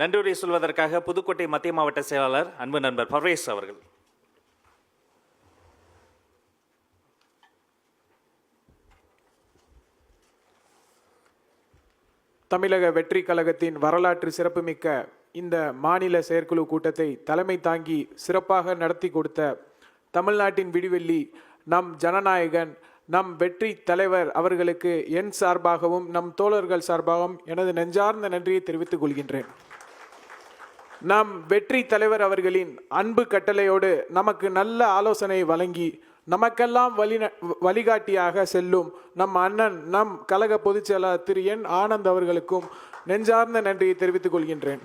நன்றியுரை சொல்வதற்காக புதுக்கோட்டை மத்திய மாவட்ட செயலாளர் அன்பு நண்பர் பர்வேஸ் அவர்கள். தமிழக வெற்றி கழகத்தின் வரலாற்று சிறப்புமிக்க இந்த மாநில செயற்குழு கூட்டத்தை தலைமை தாங்கி சிறப்பாக நடத்தி கொடுத்த தமிழ்நாட்டின் விடிவெள்ளி நம் ஜனநாயகன் நம் வெற்றி தலைவர் அவர்களுக்கு என் சார்பாகவும் நம் தோழர்கள் சார்பாகவும் எனது நெஞ்சார்ந்த நன்றியை தெரிவித்துக் கொள்கின்றேன். நம் வெற்றி தலைவர் அவர்களின் அன்பு கட்டளையோடு நமக்கு நல்ல ஆலோசனை வழங்கி நமக்கெல்லாம் வழி வழிகாட்டியாக செல்லும் நம் அண்ணன் நம் கழக பொதுச் செயலாளர் திரு என் ஆனந்த் அவர்களுக்கும் நெஞ்சார்ந்த நன்றியை தெரிவித்துக் கொள்கின்றேன்.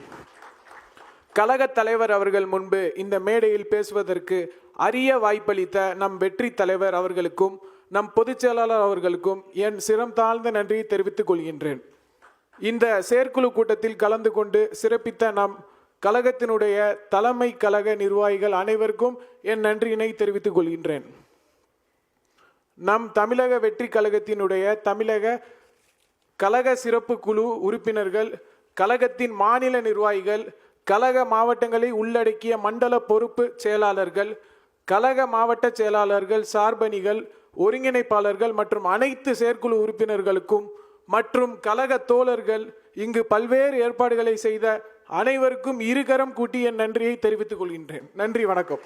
கழக தலைவர் அவர்கள் முன்பு இந்த மேடையில் பேசுவதற்கு அரிய வாய்ப்பளித்த நம் வெற்றி தலைவர் அவர்களுக்கும் நம் பொதுச் செயலாளர் அவர்களுக்கும் என் சிரம் தாழ்ந்த நன்றியை தெரிவித்துக் கொள்கின்றேன். இந்த செயற்குழு கூட்டத்தில் கலந்து கொண்டு சிறப்பித்த நம் கழகத்தினுடைய தலைமை கழக நிர்வாகிகள் அனைவருக்கும் என் நன்றியினை தெரிவித்துக் கொள்கின்றேன். நம் தமிழக வெற்றி கழகத்தினுடைய தமிழக கழக சிறப்பு குழு உறுப்பினர்கள் கழகத்தின் மாநில நிர்வாகிகள் கழக மாவட்டங்களை உள்ளடக்கிய மண்டல பொறுப்பு செயலாளர்கள் கழக மாவட்ட செயலாளர்கள் சார்பணிகள் ஒருங்கிணைப்பாளர்கள் மற்றும் அனைத்து செயற்குழு உறுப்பினர்களுக்கும் மற்றும் கழக தோழர்கள் இங்கு பல்வேறு ஏற்பாடுகளை செய்த அனைவருக்கும் இருகரம் கூட்டி என் நன்றியை தெரிவித்துக் கொள்கின்றேன். நன்றி வணக்கம்.